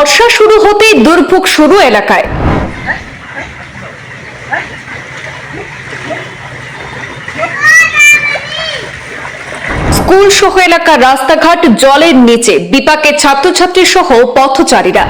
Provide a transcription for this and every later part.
বর্ষা শুরু হতেই দুর্ভোগ শুরু এলাকায়। স্কুল সহ এলাকার রাস্তাঘাট, জলের নিচে বিপাকে ছাত্রছাত্রী সহ পথচারীরা।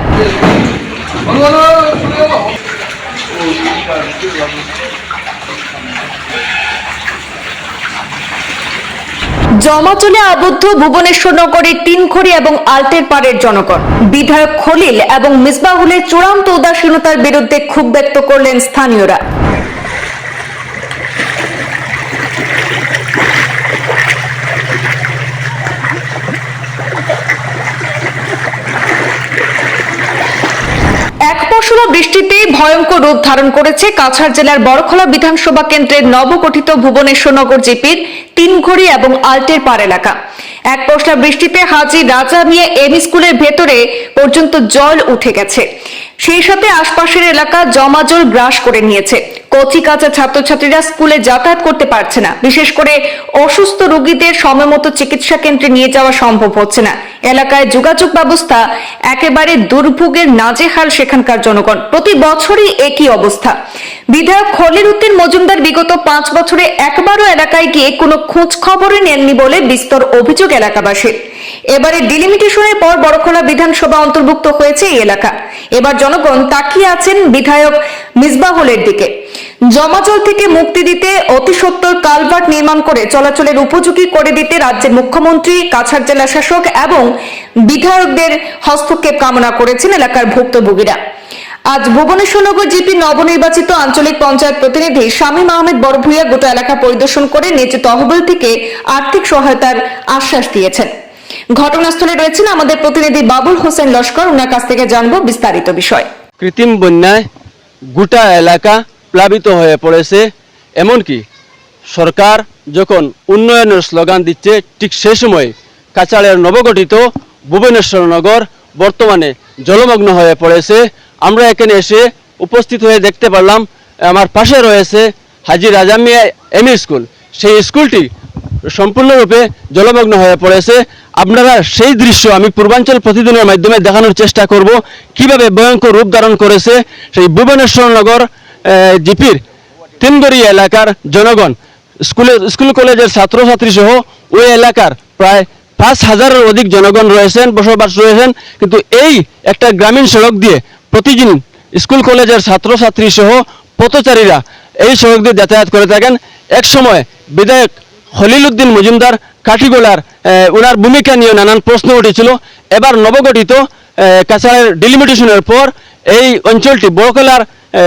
জমাচলে আবদ্ধ ভুবনেশ্বর নগরের তিনখড়ি এবং আলতের পাড়ের জনগণ। বিধায়ক খলিল এবং মিসবাহুলের চূড়ান্ত উদাসীনতার বিরুদ্ধে ক্ষোভ ব্যক্ত করলেন স্থানীয়রা। এক বৃষ্টিতে ভয়ঙ্কর রূপ ধারণ করেছে কাছাড় জেলার বড়খলা বিধানসভা কেন্দ্রের নবগঠিত ভুবনেশ্বরনগর জিপির তিনঘড়ি এবং আল্টের পার এলাকা। এক পশলা বৃষ্টিতে হাজি রাজা মিয়া এম স্কুলের ভেতরে পর্যন্ত জল উঠে গেছে। সেই সাথে আশপাশের এলাকা জমাজল গ্রাস করে নিয়েছে। কচি কাঁচা ছাত্রছাত্রীরা স্কুলে যাতায়াত করতে পারছে না। বিশেষ করে অসুস্থ রোগীদের সময়মতো চিকিৎসা কেন্দ্রে নিয়ে যাওয়া সম্ভব হচ্ছে না। এলাকায় যোগাযোগ ব্যবস্থা একেবারে দুর্ভোগের নাজেহাল সেখানকার জনগণ। প্রতি বছরই একই অবস্থা। বিধায়ক খলিল উদ্দিন মজুমদার বিগত পাঁচ বছরে একবারও এলাকায় গিয়ে কোনো খোঁজ খবরই নেননি বলে বিস্তর অভিযোগ এলাকাবাসীর। এবারে ডিলিমিটেশনের পর বড়খোলা বিধানসভা অন্তর্ভুক্ত হয়েছে এই এলাকা। এবার জনগণ তাকিয়ে আছেন বিধায়ক মিসবাহুলের দিকে। জমাজল থেকে মুক্তি দিতে অতি সত্বর কালভার্ট নির্মাণ করে চলাচলের উপযোগী করে দিতে রাজ্যের মুখ্যমন্ত্রী, কাছাড় জেলা শাসক এবং বিধায়কদের হস্তক্ষেপ কামনা করেছেন এলাকার ভুক্তভোগীরা। আজ ভুবনেশ্বরনগর জিপি নবনির্বাচিত আঞ্চলিক পঞ্চায়েত প্রতিনিধি শামীম আহমেদ বড়ভুইয়া গোটা এলাকা পরিদর্শন করে নিজ তহবিল থেকে আর্থিক সহায়তার আশ্বাস দিয়েছেন। ঘটনাস্থলে রয়েছেন আমাদের প্রতিনিধি বাবুল হোসেন লস্কর। ওনার কাছ থেকে জানব বিস্তারিত বিষয়। কৃত্রিম বন্যায় গোটা এলাকা প্লাবিত হয়ে পড়েছে। এমনকি সরকার যখন উন্নয়নের স্লোগান দিচ্ছে, ঠিক সেই সময় কাছাড়ের নবগঠিত ভুবনেশ্বর নগর বর্তমানে জলমগ্ন হয়ে পড়েছে। আমরা এখানে এসে উপস্থিত হয়ে দেখতে পারলাম, আমার পাশে রয়েছে হাজি রাজামিয়া এম স্কুল। সেই স্কুলটি সম্পূর্ণরূপে জলমগ্ন হয়ে পড়েছে। আপনারা সেই দৃশ্য আমি পূর্বাঞ্চল প্রতিদিনের মাধ্যমে দেখানোর চেষ্টা করব। কীভাবে ভয়ঙ্কর রূপ ধারণ করেছে সেই ভুবনেশ্বর নগর জিপির তিনগড়ি এলাকার জনগণ, স্কুলে, স্কুল কলেজের ছাত্রছাত্রী সহ ওই এলাকার প্রায় পাঁচ হাজারের অধিক জনগণ রয়েছেন, বসবাস রয়েছেন। কিন্তু এই একটা গ্রামীণ সড়ক দিয়ে প্রতিদিন স্কুল কলেজের ছাত্রছাত্রী সহ পথচারীরা এই সড়ক দিয়ে যাতায়াত করে থাকেন। এক সময় বিধায়ক খলিল উদ্দিন মজুমদার কাঠিগোলার ওনার ভূমিকা নিয়ে নানান প্রশ্ন উঠেছিল। এবার নবগঠিত কাছাড়ের ডিলিমিটেশনের পর এই অঞ্চলটি বড়কলার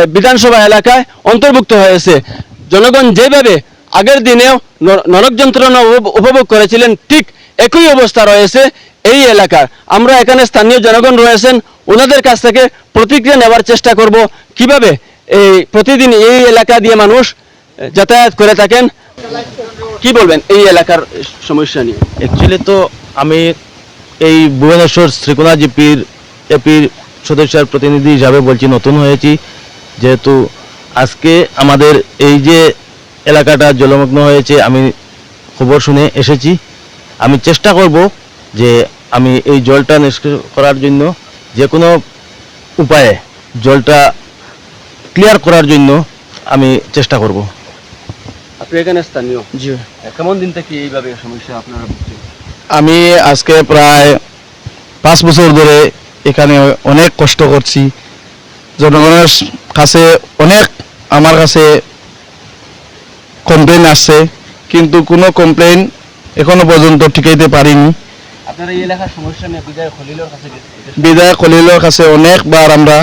বিধানসভা এলাকায় অন্তর্ভুক্ত হয়েছে। জনগণ যেভাবে আগের দিনেও নরক যন্ত্রণা উপ- উপভোগ করেছিলেন, ঠিক একই অবস্থা রয়েছে এই এলাকার। আমরা এখানে স্থানীয় জনগণ রয়েছেন, ওনাদের কাছ থেকে প্রতিক্রিয়া নেওয়ার চেষ্টা করব কীভাবে এই প্রতিদিন এই এলাকা দিয়ে মানুষ যাতায়াত করে থাকেন। কি বলবেন এই এলাকার সমস্যা নিয়ে? অ্যাকচুয়ালি তো আমি এই ভুবনেশ্বর শ্রীকোনা জিপির এপির সদস্যের প্রতিনিধি হিসাবে বলছি, নতুন হয়েছি। যেহেতু আজকে আমাদের এই যে এলাকাটা জলমগ্ন হয়েছে আমি খবর শুনে এসেছি। আমি চেষ্টা করব যে আমি এই জলটা নিষ্ক্রিয় করার জন্য যে কোনো উপায়ে জলটা ক্লিয়ার করার জন্য আমি চেষ্টা করব। আপনি এখানে স্থানীয়? জি কেমন দিন থেকে এইভাবে সমস্যা আপনারা আমি আজকে প্রায় পাঁচ বছর ধরে এখানে অনেক কষ্ট করছি। জনগণের কাছে অনেক আমার কাছে কমপ্লেন আসছে কিন্তু কোনো কমপ্লেন এখনও পর্যন্ত ঠিকাইতে পারিনি। বিদায় খলিলের কাছে বিধায়ক কলিলের কাছে অনেকবার আমরা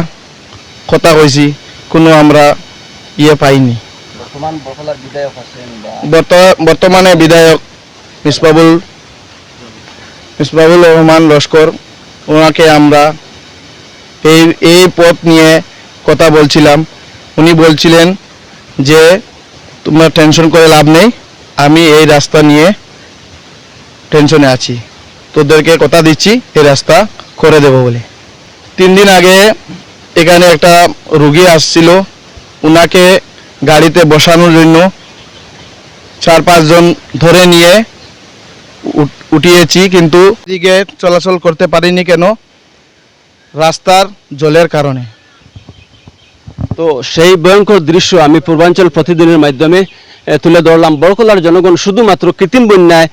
কথা কইছি কোনো আমরা ইয়ে পাইনি। বর্তমানে বিধায়ক মিসবাবুল মিসবাবুল রহমান লস্কর ওনাকে আমরা এই এই পথ নিয়ে কথা বলছিলাম। উনি বলছিলেন যে, তোমরা টেনশন করে লাভ নেই, আমি এই রাস্তা নিয়ে টেনশনে আছি। তোদেরকে কথা দিচ্ছি, এই রাস্তা করে দেব বলে। তিন দিন আগে এখানে একটা রুগী আসছিল। উনাকে গাড়িতে বসানোর জন্য চার পাঁচজন ধরে নিয়ে উঠ- উঠিয়েছি, কিন্তু দিকে চলাচল করতে পারিনি কেন? রাস্তার জলের কারণে। তো সেই ভয়ঙ্কর দৃশ্য আমি পূর্বাঞ্চল প্রতিদিনের মাধ্যমে তুলে ধরলাম। বড়কলার জনগণ শুধুমাত্র কৃত্রিম বন্যায়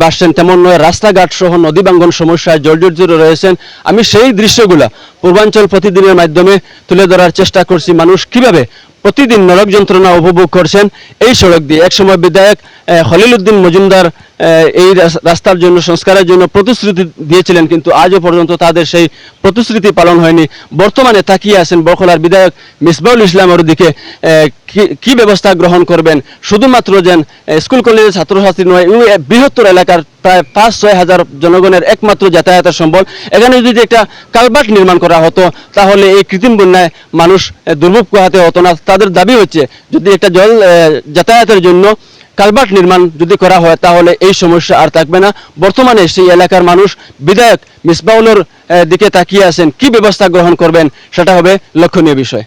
বাসছেন তেমন নয়, রাস্তাঘাট সহ নদী বাঙ্গন সমস্যায় জর্জরিত রয়েছেন। আমি সেই দৃশ্যগুলা পূর্বাঞ্চল প্রতিদিনের মাধ্যমে তুলে ধরার চেষ্টা করছি। মানুষ কীভাবে প্রতিদিন নরক যন্ত্রণা উপভোগ করছেন এই সড়ক দিয়ে। একসময় বিধায়ক এ, খলিল উদ্দিন মজুমদার এই রাস- রাস্তার জন্য সংস্কারের জন্য প্রতিশ্রুতি দিয়েছিলেন কিন্তু আজও পর্যন্ত তাদের সেই প্রতিশ্রুতি পালন হয়নি। বর্তমানে তাকিয়ে আছেন বরখলার বিধায়ক মিসবাউল ইসলামের দিকে কি- ব্যবস্থা গ্রহণ করবেন? শুধুমাত্র যেন স্কুল কলেজের ছাত্রছাত্রী নয় বৃহত্তর এলাকার প্রায় পাঁচ, ছয় হাজার জনগণের একমাত্র যাতায়াতের সম্বল। এখানে যদি একটা কালবাট নির্মাণ করা হতো, তাহলে এই কৃত্রিম বন্যায় মানুষ দুর্ভোগ পোহাতে হতো না। তাদের দাবি হচ্ছে, যদি একটা জল যাতায়াতের জন্য কালবাট নির্মাণ যদি করা হয়, তাহলে এই সমস্যা আর থাকবে না। বর্তমানে সেই এলাকার মানুষ, বিধায়ক মিসবাউলের দিকে তাকিয়ে আছেন, কি ব্যবস্থা গ্রহণ করবেন, সেটা হবে লক্ষণীয় বিষয়।